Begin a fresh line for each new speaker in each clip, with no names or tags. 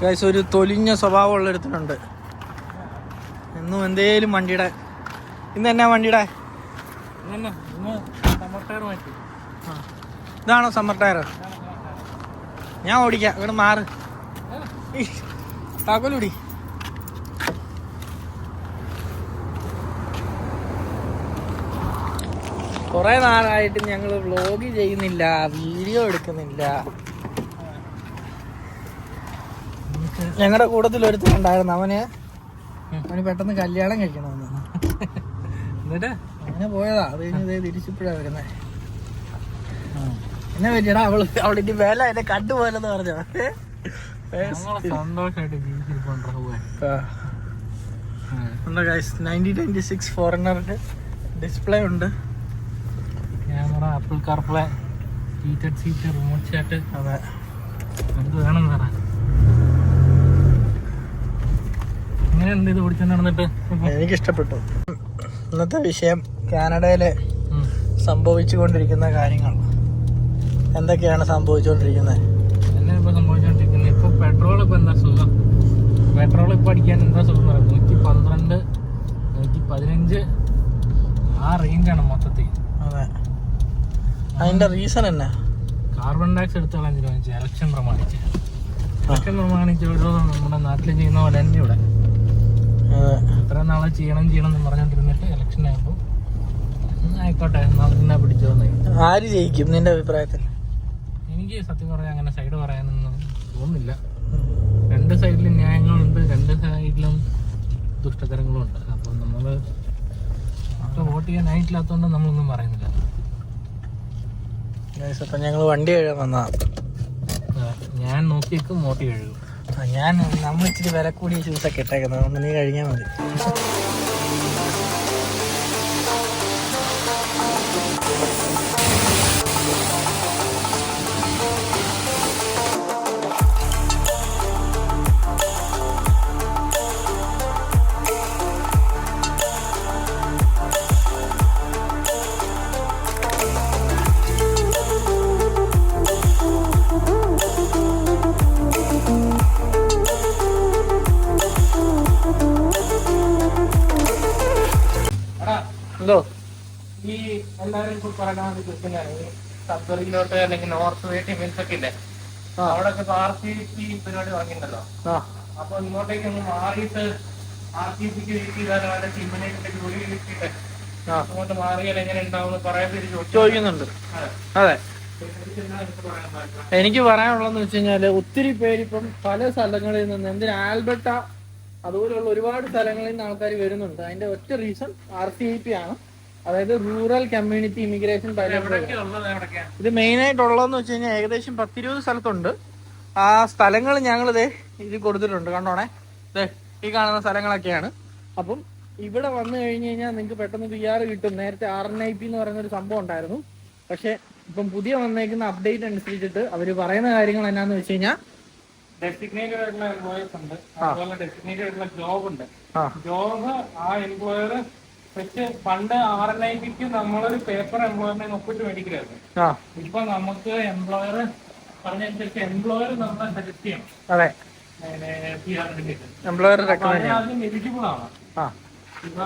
Guys ഒരു തൊലിഞ്ഞ സ്വഭാവമുള്ള ഒരുത്തനുണ്ട്. ഇന്നും എന്തേലും വണ്ടിയുടെ. ഇന്ന് എന്നാ വണ്ടിയുടെ? ഇതാണോ സമ്മർ ടയർ ഞാൻ ഓടിക്കാം. ഇവിടെ മാറ്. താക്കോലൂടി കുറേ നാളായിട്ട് ഞങ്ങൾ വ്ളോഗ് ചെയ്യുന്നില്ല വീഡിയോ എടുക്കുന്നില്ല. ഞങ്ങളുടെ കൂട്ടത്തിൽ ഒരുത്തനുണ്ടായിരുന്നു അവന് അവന് പെട്ടെന്ന് കല്യാണം കഴിക്കണമെന്ന്.
എന്നിട്ട്?
അങ്ങനെ പോയതാ. അത് കഴിഞ്ഞ് തിരിച്ചിപ്പോഴാ വരുന്നേ. എന്നെ പറ്റിയടാ അവൾ. അവളിന്റെ വേല എന്നെ കണ്ടുപോലെന്ന് പറഞ്ഞോ.
സന്തോഷമായിട്ട്
ഫോറിനറിന്റെ ഡിസ്പ്ലേ ഉണ്ട്.
Camera Apple CarPlay heated seat remote chat
അതെ.
എന്ത് വേണം പറ എന്ത് ഇത് പിടിച്ചു നടന്നിട്ട്?
എനിക്ക് ഇഷ്ടപ്പെട്ടു ഇന്നത്തെ വിഷയം കാനഡയിൽ സംഭവിച്ചുകൊണ്ടിരിക്കുന്ന കാര്യങ്ങൾ. എന്തൊക്കെയാണ് സംഭവിച്ചുകൊണ്ടിരിക്കുന്നത്
എന്നെ ഇപ്പൊ സംഭവിച്ചുകൊണ്ടിരിക്കുന്നത് ഇപ്പൊ പെട്രോൾ ഇപ്പൊ എന്താ സുഖം? പെട്രോൾ ഇപ്പൊ അടിക്കാൻ എന്താ സുഖം എന്ന് പറയുന്നത് നൂറ്റി പന്ത്രണ്ട് നൂറ്റി പതിനഞ്ച് ആ റേഞ്ചാണ് മൊത്തത്തിൽ.
അതെ. അതിന്റെ റീസൺ എന്നാ?
കാർബൺ ഡൈ ഓക്സൈഡ് എടുത്ത് ഇലക്ഷൻ പ്രമാണിച്ച്. ഇലക്ഷൻ പ്രമാണിച്ച് ഓരോ നമ്മുടെ നാട്ടിൽ ചെയ്യുന്ന പോലെ തന്നെ ഇവിടെ. ഇത്ര നാളെ ചെയ്യണം ചെയ്യണം എന്ന് പറഞ്ഞോണ്ടിരുന്നിട്ട് ഇലക്ഷൻ ആയപ്പോൾ ആയിക്കോട്ടെ നിന്നെ പിടിച്ചു
ആര് ജയിക്കും നിന്റെ അഭിപ്രായത്തിൽ?
എനിക്ക് സത്യം പറഞ്ഞാൽ അങ്ങനെ സൈഡ് പറയാനൊന്നും തോന്നുന്നില്ല. രണ്ട് സൈഡിലും ന്യായങ്ങളുണ്ട് രണ്ട് സൈഡിലും ദുഷ്ടതരങ്ങളും ഉണ്ട്. അപ്പൊ നമ്മൾ നമുക്ക് വോട്ട് ചെയ്യാനായിട്ടില്ലാത്തതുകൊണ്ട് നമ്മളൊന്നും പറയുന്നില്ല.
അപ്പൊ ഞങ്ങൾ വണ്ടി കഴുകാൻ വന്നതാ.
ഞാൻ നോക്കിയേക്കും വോട്ട് കഴുകും.
ഞാൻ നമ്മൾ ഇച്ചിരി വില കൂടിയ ഷൂസൊക്കെ ഇട്ടേക്കുന്നത്. അതുകൊണ്ട് നീ കഴിഞ്ഞാൽ മതി.
ഈ എല്ലാവരും ഇപ്പൊ പറയുന്നത് ചോദിക്കുന്നതാണ് ഈ സബ്ബറിയിലോട്ട് അല്ലെങ്കിൽ നോർത്ത് വേ മീൻസ് ഒക്കെ ഇല്ലേ?
ആ.
അവിടെ ഒക്കെ ആർ സി പി പരിപാടി തുടങ്ങിയിട്ടുണ്ടല്ലോ. അപ്പൊ ഇങ്ങോട്ടേക്ക് ഒന്ന് മാറിയിട്ട് ആർ സി പിക്ക് അവരുടെ ടീമിനെ ജോലി കിട്ടിയിട്ട് അങ്ങോട്ട് മാറിയാൽ എങ്ങനെ ഉണ്ടാവും കുറെ പേര്
ചോദിക്കുന്നുണ്ട്.
അതെ. എനിക്ക് പറയാനുള്ളത്?
എനിക്ക് പറയാനുള്ളതെന്ന് വെച്ച് കഴിഞ്ഞാൽ ഒത്തിരി പേര് ഇപ്പം പല സ്ഥലങ്ങളിൽ നിന്ന് എന്തിന് ആൽബർട്ട അതുപോലെയുള്ള ഒരുപാട് സ്ഥലങ്ങളിൽ നിന്ന് ആൾക്കാർ വരുന്നുണ്ട്. അതിന്റെ ഒറ്റ reason R C I P ആണ്. അതായത് റൂറൽ കമ്മ്യൂണിറ്റി ഇമിഗ്രേഷൻ? ഇത് മെയിൻ ആയിട്ടുള്ളതെന്ന് വെച്ച് കഴിഞ്ഞാൽ ഏകദേശം പത്തിരുപത് സ്ഥലത്തുണ്ട്. ആ സ്ഥലങ്ങൾ ഞങ്ങൾ ഇതേ കൊടുത്തിട്ടുണ്ട്. കണ്ടോണേ? ഈ കാണുന്ന സ്ഥലങ്ങളൊക്കെയാണ്. അപ്പം ഇവിടെ വന്നു കഴിഞ്ഞ് കഴിഞ്ഞാൽ നിങ്ങൾക്ക് പെട്ടെന്ന് പി ആർ കിട്ടും. നേരത്തെ ആർ എൻ ഐ പി എന്ന് പറയുന്ന ഒരു സംഭവം ഉണ്ടായിരുന്നു. പക്ഷെ ഇപ്പം പുതിയ വന്നേക്കുന്ന അപ്ഡേറ്റ് അനുസരിച്ചിട്ട് അവർ പറയുന്ന കാര്യങ്ങൾ എന്നാന്ന് വെച്ച് കഴിഞ്ഞാൽ
ഡെസിഗ്നേറ്റഡ് ആയിട്ടുള്ള എംപ്ലോയേഴ്സ് ഉണ്ട്. അതുപോലെ ഡെസിഗ്നേറ്റഡ് ആയിട്ടുള്ള ജോബ് ഉണ്ട്. ജോബ് ആ എംപ്ലോയർ വെച്ച് പണ്ട് ആർ എൻ ഐ പിക്ക് നമ്മളൊരു പേപ്പർ എംപ്ലോയറിനെ ഒപ്പിട്ട് മേടിക്കലായിരുന്നു ഇപ്പൊ നമുക്ക് എംപ്ലോയർ പറഞ്ഞനുസരിച്ച് എംപ്ലോയർ നമ്മളെ സജസ്റ്റ് ചെയ്യണം.
അതെ. എംപ്ലോയർ റെക്കമെൻഡ്
എലിജിബിൾ ആണ്. ഇപ്പൊ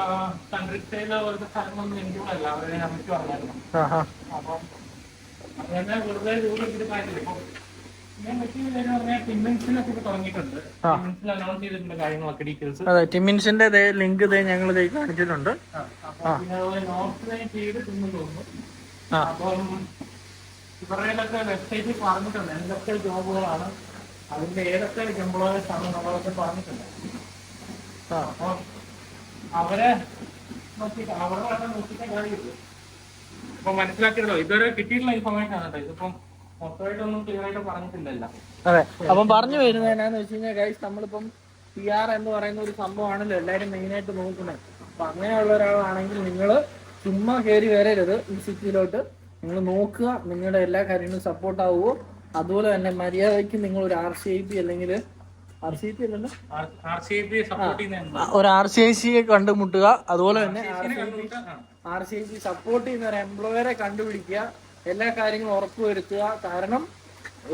കൺട്രി സ്റ്റൈലോ പോലത്തെ സ്ഥലങ്ങളൊന്നും എലിജിബിൾ അല്ല. അവരെ നമുക്ക് പറഞ്ഞായിരുന്നു. അപ്പം അങ്ങനെ വെറുതെ രൂപ കാര്യമില്ല. ഇപ്പൊ
അതെ ടിമിൻസിന്റെ ലിങ്ക് ഇതേ ഞങ്ങൾ ഇതേ കാണിച്ചിട്ടുണ്ട്.
ഇവരുടെയൊക്കെ വെബ്സൈറ്റിൽ പറഞ്ഞിട്ടുണ്ട് എന്തൊക്കെ ജോബുകളാണ് അതിന്റെ ഏതൊക്കെ എംപ്ലോയേഴ്സ് ആണ് നമ്മളൊക്കെ പറഞ്ഞിട്ടുണ്ട്. അപ്പം അവരെ നോക്കിയിട്ട് അവരുടെ നോക്കിയിട്ട് കാര്യമില്ല അപ്പൊ മനസ്സിലാക്കിയല്ലോ ഇതുവരെ കിട്ടിയിട്ടുള്ള ഇൻഫർമേഷൻ ആണ് കേട്ടോ ഇതിപ്പം
അതെ അപ്പം പറഞ്ഞു വരുന്നത് എന്നാന്ന് വെച്ച് കഴിഞ്ഞാൽ ഗൈസ് നമ്മളിപ്പം പി ആർ എന്ന് പറയുന്ന ഒരു സംഭവമാണല്ലോ എല്ലാവരും മെയിനായിട്ട് നോക്കുന്നത്. അപ്പൊ അങ്ങനെയുള്ള ഒരാളാണെങ്കിൽ നിങ്ങൾ ചുമ്മാ കയറി വരരുത് ഈ സിറ്റിയിലോട്ട് നിങ്ങൾ നോക്കുക നിങ്ങളുടെ എല്ലാ കാര്യങ്ങളും സപ്പോർട്ട് ആവുമോ അതുപോലെ തന്നെ മര്യാദയ്ക്ക് നിങ്ങൾ ഒരു ആർ സി ഐ പി അല്ലെങ്കിൽ ആർ സി ഐ പി അല്ലല്ലോ? ഒരു ആർ സി ഐ സിയെ കണ്ടുമുട്ടുക. അതുപോലെ തന്നെ R C I P support ചെയ്യുന്ന ഒരു എംപ്ലോയറെ കണ്ടുപിടിക്കുക. എല്ലാ കാര്യങ്ങളും ഉറപ്പുവരുത്തുക. കാരണം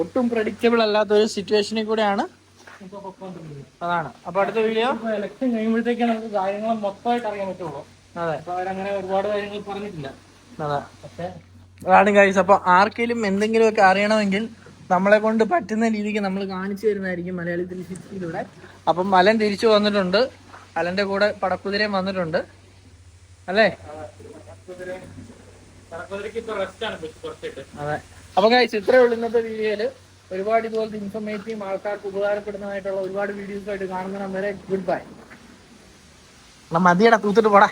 ഒട്ടും പ്രഡിക്റ്റബിൾ അല്ലാത്ത ഒരു സിറ്റുവേഷനിൽ കൂടെയാണ് അതാണ്. അപ്പൊ അടുത്ത വീഡിയോ
ഇലക്ഷൻ കഴിയുമ്പോഴത്തേക്കാണ് നമുക്ക് കാര്യങ്ങൾ മൊത്തമായിട്ട് അറിയാൻ പറ്റുള്ളൂ.
അതെ.
അപ്പൊ അവരങ്ങനെ ഒരുപാട് കാര്യങ്ങൾ പറഞ്ഞിട്ടില്ല.
അതെ.
പക്ഷേ
അതാണ് ഗൈസ് അപ്പൊ ആർക്കെങ്കിലും എന്തെങ്കിലുമൊക്കെ അറിയണമെങ്കിൽ നമ്മളെ കൊണ്ട് പറ്റുന്ന രീതിക്ക് നമ്മൾ കാണിച്ചു തരുന്നതായിരിക്കും മലയാളി ത്രീ സിക്സ്റ്റിയിലൂടെ അപ്പം മലൻ തിരിച്ചു വന്നിട്ടുണ്ട്. അലന്റെ കൂടെ പടക്കുതിരയും വന്നിട്ടുണ്ട്. അല്ലേ? അപ്പൊ ഗൈസ് ഇത്രേ ഉള്ളൂ ഇന്നത്തെ വീഡിയോയിൽ ഒരുപാട് ഇതുപോലത്തെ ഇൻഫർമേറ്റീവ് ആൾക്കാർക്ക് ഉപകാരപ്പെടുന്നതായിട്ടുള്ള ഒരുപാട് വീഡിയോസ് ആയിട്ട് കാണുന്ന വരെ ഗുഡ് ബൈ മതിയടാ തൂത്തിട്ട് പോടാ.